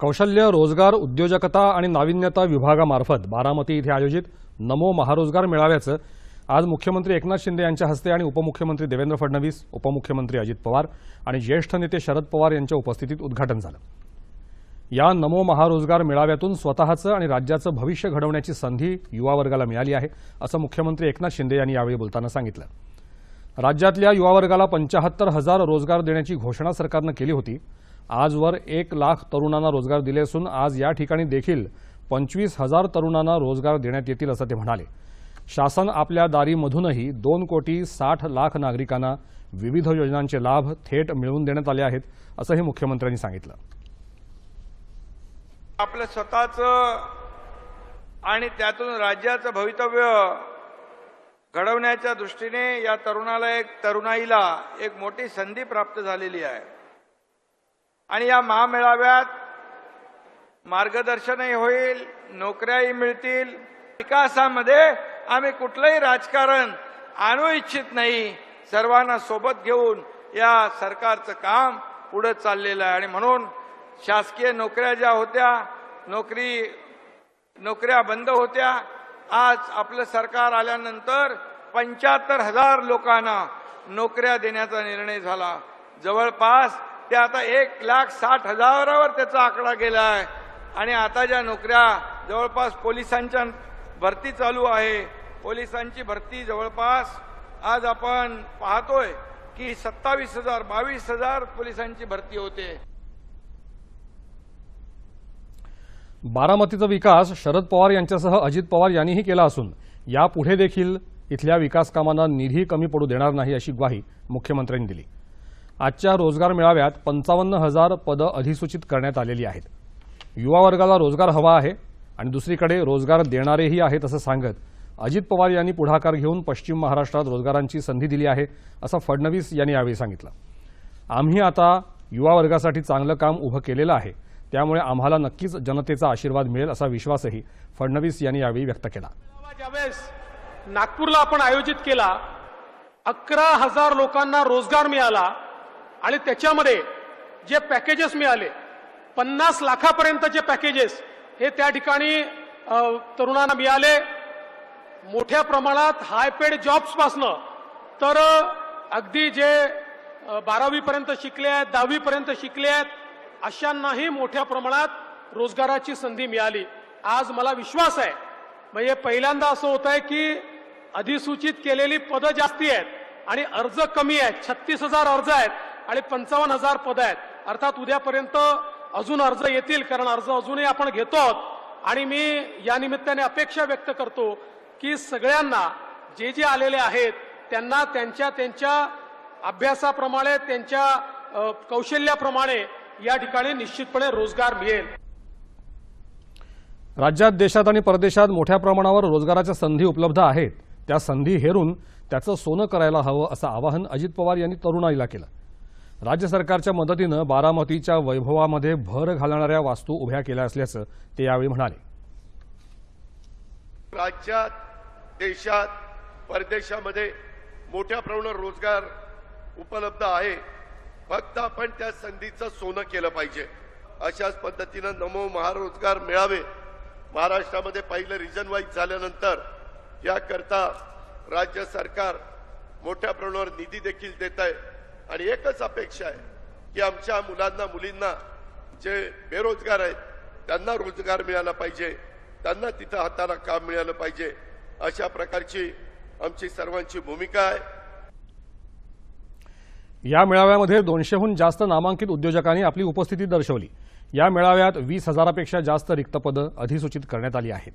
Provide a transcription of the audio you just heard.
कौशल्य रोजगार उद्योजकता आणि नाविन्यता विभागामार्फत बारामती इथे आयोजित नमो महारोजगार मेळाव्याचं आज मुख्यमंत्री एकनाथ शिंदे यांच्या हस्ते आणि उपमुख्यमंत्री देवेंद्र फडणवीस उपमुख्यमंत्री अजित पवार आणि ज्येष्ठ नेते शरद पवार यांच्या उपस्थितीत उद्घाटन झालं. या नमो महारोजगार मेळाव्यातून स्वतःचं आणि राज्याचं भविष्य घडवण्याची संधी युवा वर्गाला मिळाली आहे असं मुख्यमंत्री एकनाथ शिंदे यांनी यावेळी बोलताना सांगितलं. राज्यातल्या युवा वर्गाला पंचाहत्तर हजार रोजगार देण्याची घोषणा सरकारनं केली होती. आजवर एक लाख तरुणांना रोजगार दिले असून आज या ठिकाणी देखील पंचवीस हजार तरुणांना रोजगार देण्यात येतील असं ते म्हणाले. शासन आपल्या दारीमधूनही दोन कोटी साठ लाख नागरिकांना विविध योजनांचे लाभ थेट मिळवून देण्यात आले आहेत असंही मुख्यमंत्र्यांनी सांगितलं. आपलं स्वतःचं आणि त्यातून राज्याचं भवितव्य घडवण्याच्या दृष्टीने या तरुणाला एक तरुणाईला एक मोठी संधी प्राप्त झालेली आहे. आणि या महामेळाव्यात मार्गदर्शनही होईल नोकऱ्याही मिळतील. विकासामध्ये आम्ही कुठलंही राजकारण आणू इच्छित नाही. सर्वांना सोबत घेऊन या सरकारचं काम पुढे चाललेलं आहे. आणि म्हणून शासकीय नोकऱ्या ज्या होत्या नोकरी नोकऱ्या बंद होत्या. आज आपलं सरकार आल्यानंतर पंच्याहत्तर हजार लोकांना नोकऱ्या देण्याचा निर्णय झाला. जवळपास ते आता एक लाख साठ हजारावर त्याचा आकडा गेला आहे आणि आता ज्या नोकऱ्या जवळपास पोलिसांच्या भरती चालू आहे पोलिसांची भरती जवळपास आज आपण पाहतोय की सत्तावीस हजार बावीस हजार पोलिसांची भरती होते. बारामतीचा विकास शरद पवार यांच्यासह अजित पवार यांनीही केला असून यापुढे देखील इथल्या विकास कामांना निधी कमी पडू देणार नाही अशी ग्वाही मुख्यमंत्र्यांनी दिली. आजच्या रोजगार मेळाव्यात पंचावन्न हजार पदं अधिसूचित करण्यात आलेली आहेत. युवा वर्गाला रोजगार हवा आहे आणि दुसरीकडे रोजगार देणारेही आहेत असं सांगत अजित पवार यांनी पुढाकार घेऊन पश्चिम महाराष्ट्रात रोजगारांची संधी दिली आहे असं फडणवीस यांनी यावेळी सांगितलं. आम्ही आता युवा वर्गासाठी चांगलं काम उभं केलेलं आहे. त्यामुळे आम्हाला नक्कीच जनतेचा आशीर्वाद मिळेल असा विश्वासही फडणवीस यांनी यावेळी व्यक्त केला. ज्यावेळेस नागपूरला आपण आयोजित केला अकरा हजार लोकांना रोजगार मिळाला आणि त्याच्यामध्ये जे पॅकेजेस मिळाले पन्नास लाखापर्यंतचे पॅकेजेस हे त्या ठिकाणी तरुणांना मिळाले. मोठ्या प्रमाणात हायपेड जॉब्सपासनं तर अगदी जे बारावीपर्यंत शिकले आहेत दहावीपर्यंत शिकले आहेत अशांनाही मोठ्या प्रमाणात रोजगाराची संधी मिळाली. आज मला विश्वास आहे. म्हणजे पहिल्यांदा असं होत आहे की अधिसूचित केलेली पदं जास्ती आहेत आणि अर्ज कमी आहेत. छत्तीस हजार अर्ज आहेत. आणि पंचावन्न हजार पदं आहेत. अर्थात उद्यापर्यंत अजून अर्ज येतील कारण अर्ज अजूनही आपण घेतो आणि मी या निमित्ताने अपेक्षा व्यक्त करतो की सगळ्यांना जे जे आलेले आहेत त्यांना त्यांच्या त्यांच्या अभ्यासाप्रमाणे त्यांच्या कौशल्याप्रमाणे या ठिकाणी निश्चितपणे रोजगार मिळेल. राज्यात देशात आणि परदेशात मोठ्या प्रमाणावर रोजगाराच्या संधी उपलब्ध आहेत. त्या संधी हेरून त्याचं सोनं करायला हवं असं आवाहन अजित पवार यांनी तरुणाईला केलं. राज्य सरकारच्या मदतीनं बारामतीच्या वैभवामध्ये भर घालणाऱ्या वास्तू उभ्या केल्या असल्याचं ते यावेळी म्हणाले. राज्यात देशात परदेशामध्ये मोठ्या प्रमाणावर रोजगार उपलब्ध आहे. फक्त आपण त्या संधीचं सोनं केलं पाहिजे. अशाच पद्धतीनं नमो महारोजगार मिळावे महाराष्ट्रामध्ये पहिलं रिजन वाईज झाल्यानंतर याकरता राज्य सरकार मोठ्या प्रमाणावर निधी देखील देत आहे आणि एकच अपेक्षा आहे की आमच्या मुलांना मुलींना जे बेरोजगार आहेत त्यांना रोजगार मिळाला पाहिजे त्यांना तिथं हाताला काम मिळालं पाहिजे अशा प्रकारची आमची सर्वांची भूमिका आहे. या मेळाव्यामध्ये दोनशेहून जास्त नामांकित उद्योजकांनी आपली उपस्थिती दर्शवली. या मेळाव्यात वीस हजारापेक्षा जास्त रिक्त पदं अधिसूचित करण्यात आली आहेत.